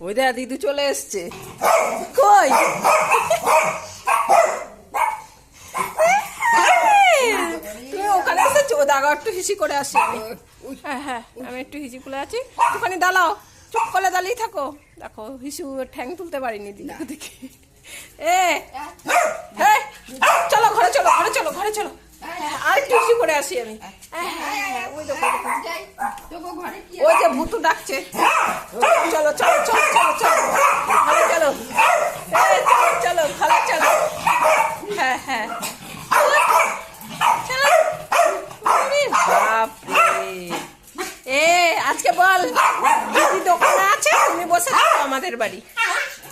ওই দেখ দিদু চলে এসছে। কই? তুমি ওখানে এসেছ একটু হিসি করে আসি। হ্যাঁ হ্যাঁ আমি একটু হিসি করে আছি। ওখানে দাঁড়াও চুপ করে দাঁড়িয়ে থাকো। দেখো হিসু ঠ্যাং তুলতে পারিনি দিদু দেখি এ হে, চলো ঘরে চলো ঘরে চলো ঘরে চলো। আর করে আসি আমি। হ্যাঁ, হ্যাঁ, হ্যাঁ, ওই যে ভুতু ডাকছে। চলো চলো চলো চলো চলো ভালো চলো। চলো চলো চলো। হ্যাঁ হ্যাঁ। চলো আরে বাপরে। এ, আজকে বল, দিদি দোকানে আছে? তুমি বসে আমাদের বাড়ি।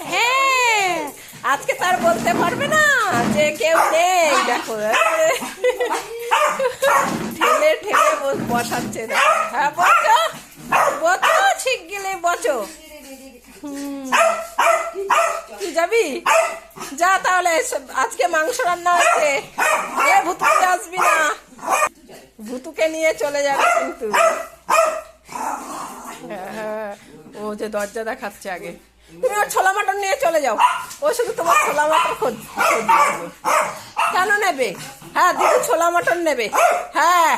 হ্যাঁ আজকে তার বলতে পারবে না যে কেউ নেই, দেখো। ঠেলে ঠেলে বস- বসাচ্ছে। হ্যাঁ বসো। বসো। তুই যাবি? যা তাহলে, আজকে মাংস রান্না হচ্ছে। এ ভুতুকে আসবি না। ভুতুকে নিয়ে চলে যাবে কিন্তু। ও যে দরজা দেখাচ্ছে আগে। তুমি ওর ছোলা মাটন নিয়ে চলে যাও। ও শুধু তোমার ছোলা মাটন খোঁজ কেন নেবে? হ্যাঁ দিদি ছোলা মাটন নেবে। হ্যাঁ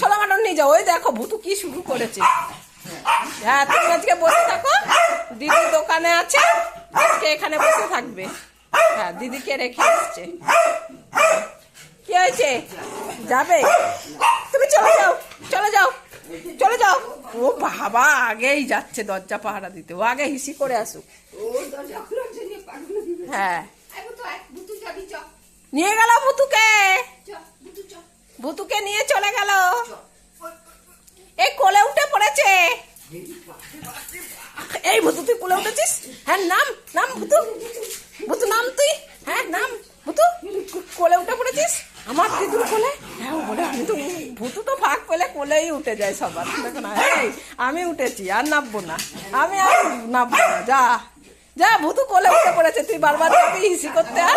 ছোলা মাটন নিয়ে যাও। ওই দেখো, ভুতু কি শুরু করেছে। হ্যাঁ তুমি আজকে বসে থাকো। দিদি দোকানে আছে, আজকে এখানে বসে থাকবে। হ্যাঁ দিদিকে রেখে এসছে কি হয়েছে? যাবে? তুমি চলে যাও চলে যাও চলে যাও। ও বাবা, আগেই যাচ্ছে দরজা পাহারা দিতে। ও আগে হিসি করে আসুক। হ্যাঁ। নিয়ে গেল ভুতুকে। ভুতুকে নিয়ে চলে গেল এই কোলে উঠে পড়েছে এই ভুতু, তুই কোলে উঠেছিস? হ্যাঁ নাম নাম ভুতু। ভুতু, নাম তুই? হ্যাঁ নাম ভুতু। কোলে উঠে পড়েছিস? আমার দিদুর কোলে? হ্যাঁ বলে, আমি তো ভুতু তো ফাঁক পেলে কোলেই উঠে যায় সবার। দেখো আমি উঠেছি, আর নামবো না। আমি আর নামবো না, যা। যা, ভুতু কোলে উঠে পড়েছে, তুই বারবার যাবি, হিসি করতে আর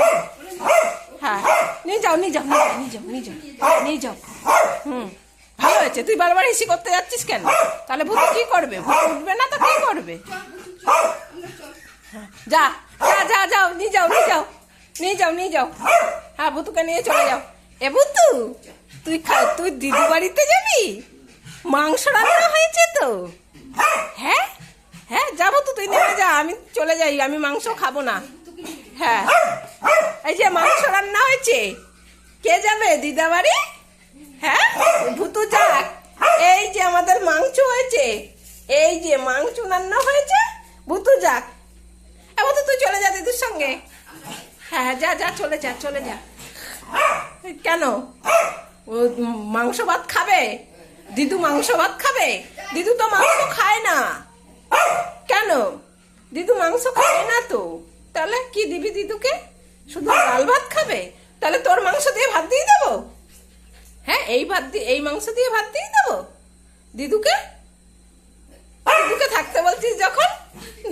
হ্যাঁ নিয়ে যাও নিয়ে যাও নিয়ে যাও নিয়ে যাও নিয়ে যাও নিয়ে যাও। হুম। ভালো হয়েছে? তুই বারবার হিসি করতে যাচ্ছিস কেন? তাহলে ভূত কি করবে? ভূত উঠবে না তো কি করবে? যা যা যা, যাও, নিয়ে যাও নিয়ে যাও নিয়ে যাও নিয়ে যাও। হ্যাঁ ভুতুকে নিয়ে চলে যাও। এ ভুতু, তুই তুই দিদি বাড়িতে যাবি? মাংস রান্না হয়েছে তো? হ্যাঁ হ্যাঁ যাব তো তুই নেমে যা, আমি চলে যাই, আমি মাংস খাব না। হ্যাঁ এই যে মাংস রান্না হয়েছে, কে যাবে? দিদা বাড়ি হ্যাঁ? ভুতু যাক। এই যে আমাদের মাংস হয়েছে। এই যে মাংস রান্না হয়েছে। ভুতু যাক। এবার তো তুই চলে যা দিদির সঙ্গে। হ্যাঁ যা যা, চলে যা চলে যা। কেন? ও মাংস ভাত খাবে? দিদু মাংস ভাত খাবে? দিদু তো মাংস খায় না। কেন? দিদু মাংস খায় না তো। তাহলে কি দিবি দিদুকে? শুধু ডাল ভাত খাবে? তাহলে তোর মাংস দিয়ে ভাত দিয়ে দেবো? হ্যাঁ এই ভাত দিয়ে এই মাংস দিয়ে ভাত দিয়ে দেবো। দিদুকে? দিদুকে থাকতে বলছিস যখন?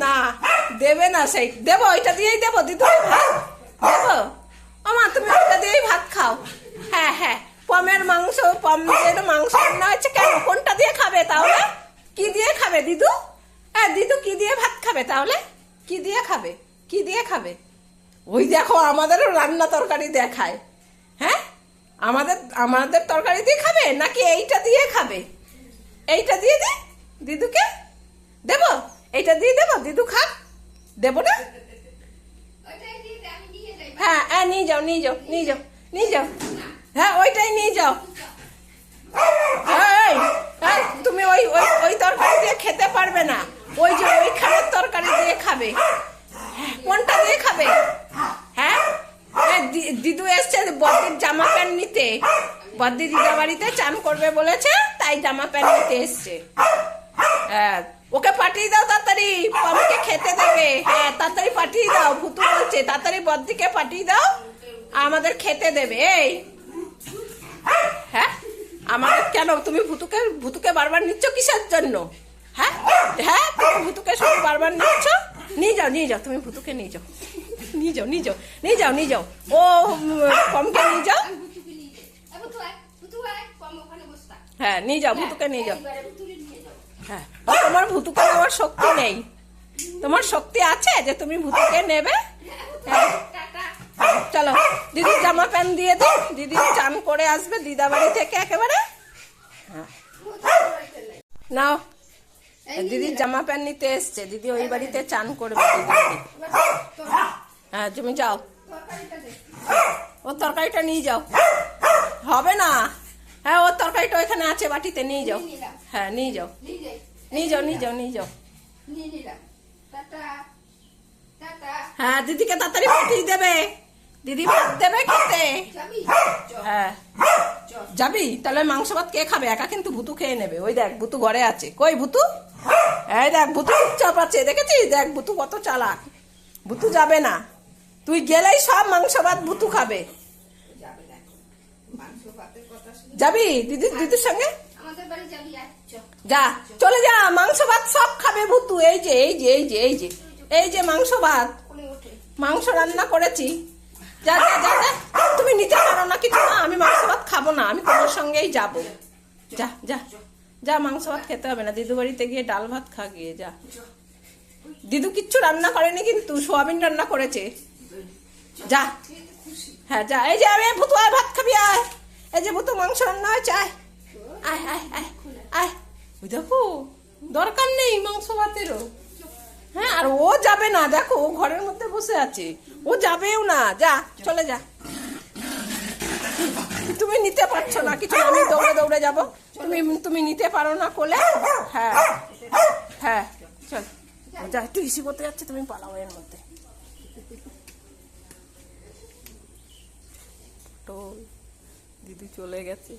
না, দেবে না সেই, দেবো, ওইটা দিয়েই দেবো দিদুকে ভাত দেবো আমা তুমি ওইটা দিয়েই ভাত খাও। হ্যাঁ হ্যাঁ পমের মাংস পমের মাংস রান্না হচ্ছে কেন, কোনটা দিয়ে খাবে তাহলে? কি দিয়ে খাবে দিদু? হ্যাঁ দিদু কি দিয়ে ভাত খাবে তাহলে? কি দিয়ে খাবে? কি দিয়ে খাবে? ওই দেখো, আমাদেরও রান্না তরকারি দেখায়। হ্যাঁ? আমাদের আমাদের তরকারি দিয়ে খাবে নাকি এইটা দিয়ে খাবে? এইটা দিয়ে দে। দিদুকে? দেব? এইটা দিয়ে দেব। দিদু খাক দেব না? হ্যাঁ হ্যাঁ নিয়ে যাও নিয়ে যাও নিয়ে যাও নিয়ে যাও। হ্যাঁ ওইটাই নিয়ে যাও। তুমি ওই ওই ওই তরকারি দিয়ে খেতে পারবে না। ওই যে ওই খাবার তরকারি দিয়ে খাবে। হ্যাঁ, কোনটা দিয়ে খাবে? দিদু এসছে বদ্দির জামা প্যান্ট নিতে। বদ্দি দিদা বাড়িতে চান করবে বলেছে, তাই জামা প্যান্ট নিতে এসছে। হ্যাঁ ওকে পাঠিয়ে দাও তাড়াতাড়ি আমাকে খেতে দেবে। হ্যাঁ তাড়াতাড়ি পাঠিয়ে দাও, ভুতু বলছে, তাড়াতাড়ি বদ্দিকে পাঠিয়ে দাও, আমাদের খেতে দেবে, এই। হ্যাঁ আমাদের কেন, তুমি ভুতুকে ভুতুকে বারবার নিচ্ছ কিসের জন্য? হ্যাঁ হ্যাঁ তুমি ভুতুকে শুধু বারবার নিচ্ছ? নিয়ে যাও নিয়ে যাও, তুমি ভুতুকে নিয়ে যাও। নিয়ে যাও নিয়ে যাও নিয়ে যাও নিয়ে যাও। ও কমকে নিয়ে যাও। হ্যাঁ নিয়ে যাও, ভুতুকে নিয়ে যাও। হ্যাঁ তোমার ভুতুকে নেওয়ার শক্তি নেই। তোমার শক্তি আছে যে তুমি ভূতুকে নেবে? হ্যাঁ। চলো, দিদি জামা প্যান্ট দিয়ে দিই দিদি চান করে আসবে দিদা বাড়ি থেকে একেবারে। হ্যাঁ। নাও দিদির জামা প্যান্ট নিতে এসছে। দিদি ওই বাড়িতে চান করবে দিদি। হ্যাঁ তুমি যাও। তরকারিটা দে ও তরকারিটা নিয়ে যাও। হবে না? হ্যাঁ ওর তরকারিটা ওইখানে আছে বাটিতে নিয়ে যাও। হ্যাঁ নিয়ে যাও। নিয়ে যাও নিয়ে যাও নিয়ে যাও। হ্যাঁ দিদিকে তাড়াতাড়ি পাঠিয়ে দেবে। দিদি ভাত দেবে খেতে। হ্যাঁ। যাবি? তাহলে মাংস ভাত কে খাবে? একা কিন্তু ভুতু খেয়ে নেবে। ওই দেখ ভুতু ঘরে আছে। কই ভুতু? এই দেখ ভুতু চুপচাপ আছে। দেখেছিস? দেখ ভুতু কত চালাক। ভুতু যাবে না। তুই গেলেই সব মাংস ভাত ভুতু খাবে। যাবে? যাবি দিদির সঙ্গে? যা, চলে যা মাংস ভাত সব খাবে ভুতু। এই যে এই যে এই যে এই যে এই যে মাংস ভাত মাংস রান্না করেছি। যা যা যা যা। তুমি নিতে পারো না, কিছু না, আমি মাংস ভাত খাব না, আমি তোমার সঙ্গেই যাব। যা যা যা মাংস ভাত খেতে হবে না। দিদু বাড়িতে গিয়ে ডাল ভাত খা গিয়ে, যা। দিদু কিচ্ছু রান্না করেনি কিন্তু, সোয়াবিন রান্না করেছে। যা। হ্যাঁ যা। এই যে আমি ভুতু আয় ভাত খাবি, আয়। এই যে ভুতু মাংস রান্না হয়েছে, আয়। আয় আয় আয় আয়। ওই দেখো, দরকার নেই মাংস ভাতেরও। হ্যাঁ আর ও যাবে না, দেখো, ও ঘরের মধ্যে বসে আছে। ও যাবেও না। যা, চলে যা। তুমি নিতে পারছ না, কিছু আমি দৌড়ে দৌড়ে যাব। তুমি তুমি নিতে পারো না কোলে। হ্যাঁ হ্যাঁ চল। যা, একটু ইসি করতে যাচ্ছে, তুমি পালাও এর মধ্যে। তো দিদি চলে গেছে।